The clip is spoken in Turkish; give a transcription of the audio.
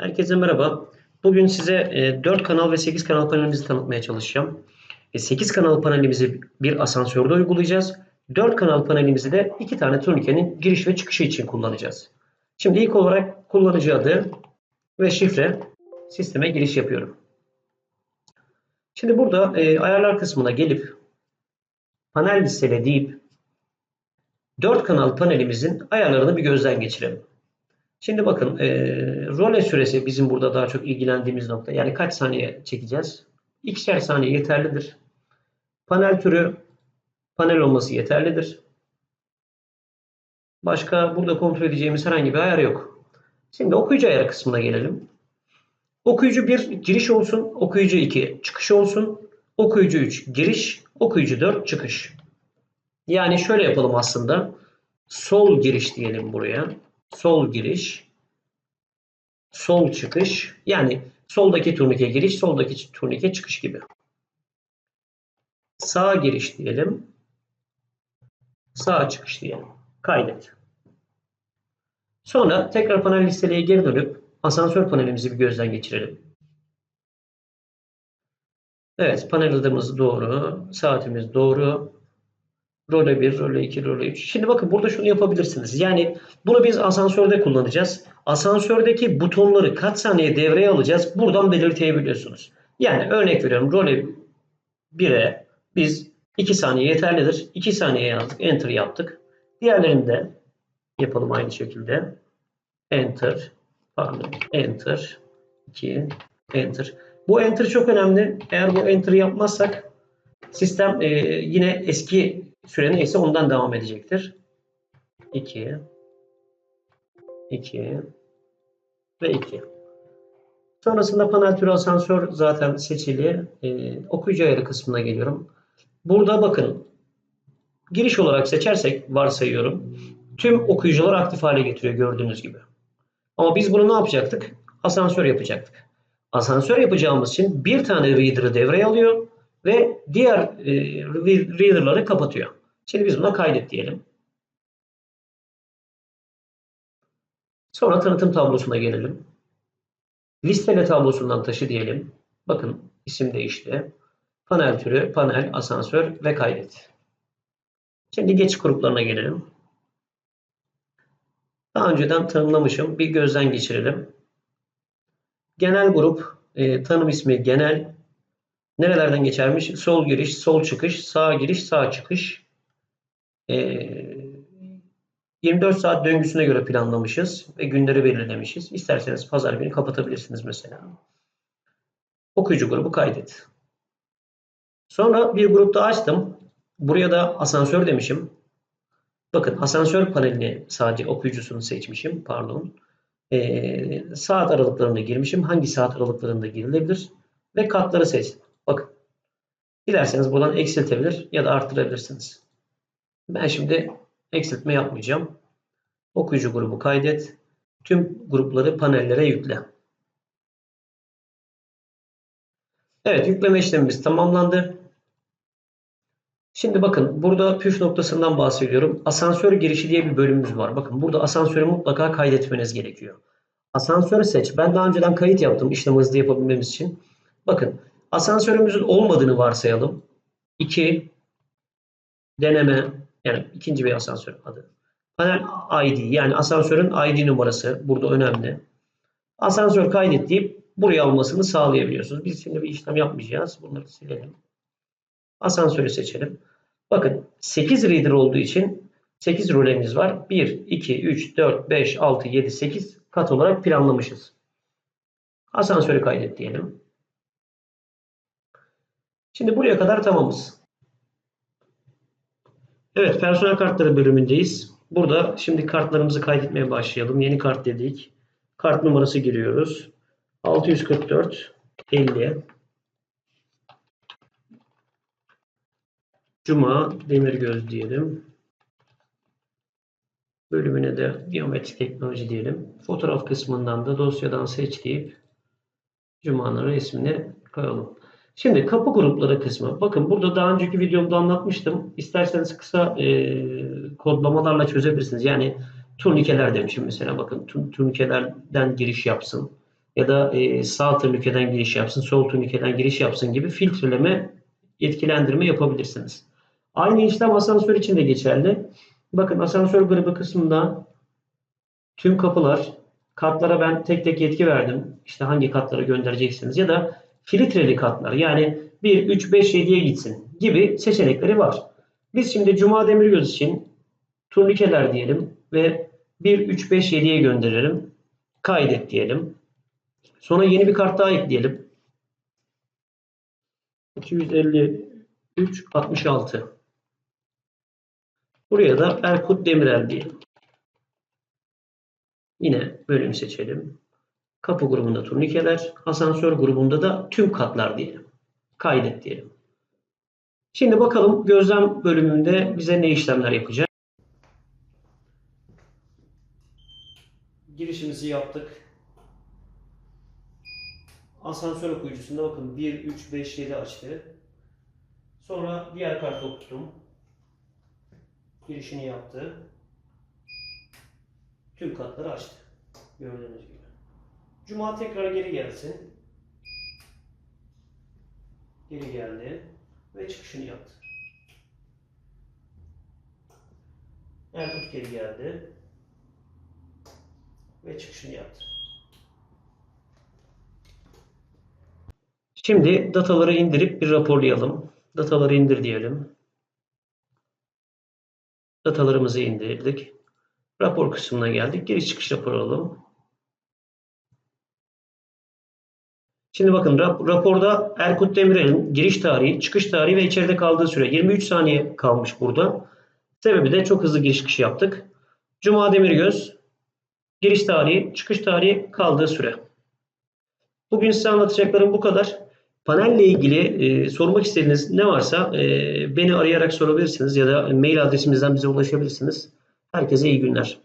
Herkese merhaba. Bugün size e, 4 kanal ve 8 kanal panelimizi tanıtmaya çalışacağım. E, 8 kanal panelimizi bir asansörde uygulayacağız. 4 kanal panelimizi de 2 tane turnikenin giriş ve çıkışı için kullanacağız. Şimdi ilk olarak kullanıcı adı ve şifre sisteme giriş yapıyorum. Şimdi burada e, ayarlar kısmına gelip panel listele deyip 4 kanal panelimizin ayarlarını bir gözden geçirelim. Şimdi bakın e, role süresi bizim burada daha çok ilgilendiğimiz nokta. Yani kaç saniye çekeceğiz? İkişer saniye yeterlidir. Panel türü panel olması yeterlidir. Başka burada kontrol edeceğimiz herhangi bir ayar yok. Şimdi okuyucu ayarı kısmına gelelim. Okuyucu 1 giriş olsun, okuyucu 2 çıkış olsun, okuyucu 3 giriş, okuyucu 4 çıkış. Yani şöyle yapalım aslında. Sol giriş diyelim buraya sol giriş, sol çıkış. Yani soldaki turnike giriş, soldaki turnike çıkış gibi. Sağ giriş diyelim. Sağ çıkış diyelim. Kaydet. Sonra tekrar panel listeleye geri dönüp asansör panelimizi bir gözden geçirelim. Evet panel doğru. Saatimiz doğru. Role 1, role 2, role 3. Şimdi bakın burada şunu yapabilirsiniz. Yani bunu biz asansörde kullanacağız. Asansördeki butonları kaç saniye devreye alacağız buradan belirtebiliyorsunuz. Yani örnek veriyorum role 1'e biz 2 saniye yeterlidir. 2 saniye yazdık. Enter yaptık. Diğerlerini de yapalım aynı şekilde. Enter. Pardon. Enter. 2. Enter. Bu enter çok önemli. Eğer bu enter yapmazsak sistem e, yine eski Süre neyse ondan devam edecektir. 2 2 ve 2. Sonrasında panel türü asansör zaten seçili. Ee, okuyucu ayarı kısmına geliyorum. Burada bakın giriş olarak seçersek varsayıyorum tüm okuyucular aktif hale getiriyor gördüğünüz gibi. Ama biz bunu ne yapacaktık? Asansör yapacaktık. Asansör yapacağımız için bir tane reader'ı devreye alıyor ve diğer e, reader'ları kapatıyor. Şimdi biz buna kaydet diyelim. Sonra tanıtım tablosuna gelelim. Listele tablosundan taşı diyelim. Bakın isim değişti. Panel türü, panel, asansör ve kaydet. Şimdi geç gruplarına gelelim. Daha önceden tanımlamışım. Bir gözden geçirelim. Genel grup, e, tanım ismi genel, Nerelerden geçermiş? Sol giriş, sol çıkış, sağ giriş, sağ çıkış. Ee, 24 saat döngüsüne göre planlamışız ve günleri belirlemişiz. İsterseniz pazar günü kapatabilirsiniz mesela. Okuyucu grubu kaydet. Sonra bir grupta açtım. Buraya da asansör demişim. Bakın asansör panelini sadece okuyucusunu seçmişim. Pardon. Ee, saat aralıklarında girmişim. Hangi saat aralıklarında girilebilir? Ve katları seçtim. Dilerseniz buradan eksiltebilir ya da arttırabilirsiniz. Ben şimdi eksiltme yapmayacağım. Okuyucu grubu kaydet. Tüm grupları panellere yükle. Evet yükleme işlemimiz tamamlandı. Şimdi bakın burada püf noktasından bahsediyorum. Asansör girişi diye bir bölümümüz var. Bakın burada asansörü mutlaka kaydetmeniz gerekiyor. Asansörü seç. Ben daha önceden kayıt yaptım işlemi hızlı yapabilmemiz için. Bakın Asansörümüzün olmadığını varsayalım. 2 deneme yani ikinci bir asansör adı. Panel ID yani asansörün ID numarası burada önemli. Asansör kaydet buraya almasını sağlayabiliyorsunuz. Biz şimdi bir işlem yapmayacağız. Bunları silelim. Asansörü seçelim. Bakın 8 reader olduğu için 8 rolemiz var. 1, 2, 3, 4, 5, 6, 7, 8 kat olarak planlamışız. Asansörü kaydet diyelim. Şimdi buraya kadar tamamız. Evet personel kartları bölümündeyiz. Burada şimdi kartlarımızı kaydetmeye başlayalım. Yeni kart dedik. Kart numarası giriyoruz. 644 50 Cuma Demirgöz diyelim. Bölümüne de biyometrik teknoloji diyelim. Fotoğraf kısmından da dosyadan seç deyip Cuma'nın resmini koyalım. Şimdi kapı grupları kısmı. Bakın burada daha önceki videomda anlatmıştım. İsterseniz kısa e, kodlamalarla çözebilirsiniz. Yani turnikeler demişim mesela. Bakın turnikelerden giriş yapsın. ya da e, sağ turnükeden giriş yapsın, sol turnükeden giriş yapsın gibi filtreleme, etkilendirme yapabilirsiniz. Aynı işlem asansör için de geçerli. Bakın asansör grubu kısmında tüm kapılar, katlara ben tek tek yetki verdim. İşte hangi katlara göndereceksiniz ya da filtreli katlar yani 1, 3, 5, 7'ye gitsin gibi seçenekleri var. Biz şimdi Cuma Demirgöz için turnikeler diyelim ve 1, 3, 5, 7'ye gönderelim. Kaydet diyelim. Sonra yeni bir kart daha ekleyelim. 253, 66. Buraya da Erkut Demirel diyelim. Yine bölüm seçelim. Kapı grubunda turnikeler, asansör grubunda da tüm katlar diyelim. Kaydet diyelim. Şimdi bakalım gözlem bölümünde bize ne işlemler yapacak. Girişimizi yaptık. Asansör okuyucusunda bakın 1, 3, 5, 7 açtı. Sonra diğer kartı okuttum. Girişini yaptı. Tüm katları açtı. Gördüğünüz gibi. Cuma tekrar geri gelsin. Geri geldi ve çıkışını yaptı. Erkut geri geldi ve çıkışını yaptı. Şimdi dataları indirip bir raporlayalım. Dataları indir diyelim. Datalarımızı indirdik. Rapor kısmına geldik. Giriş çıkış raporu alalım. Şimdi bakın rap- raporda Erkut Demirel'in giriş tarihi, çıkış tarihi ve içeride kaldığı süre 23 saniye kalmış burada. Sebebi de çok hızlı giriş çıkış yaptık. Cuma Demirgöz giriş tarihi, çıkış tarihi, kaldığı süre. Bugün size anlatacaklarım bu kadar. Panelle ilgili e, sormak istediğiniz ne varsa e, beni arayarak sorabilirsiniz ya da mail adresimizden bize ulaşabilirsiniz. Herkese iyi günler.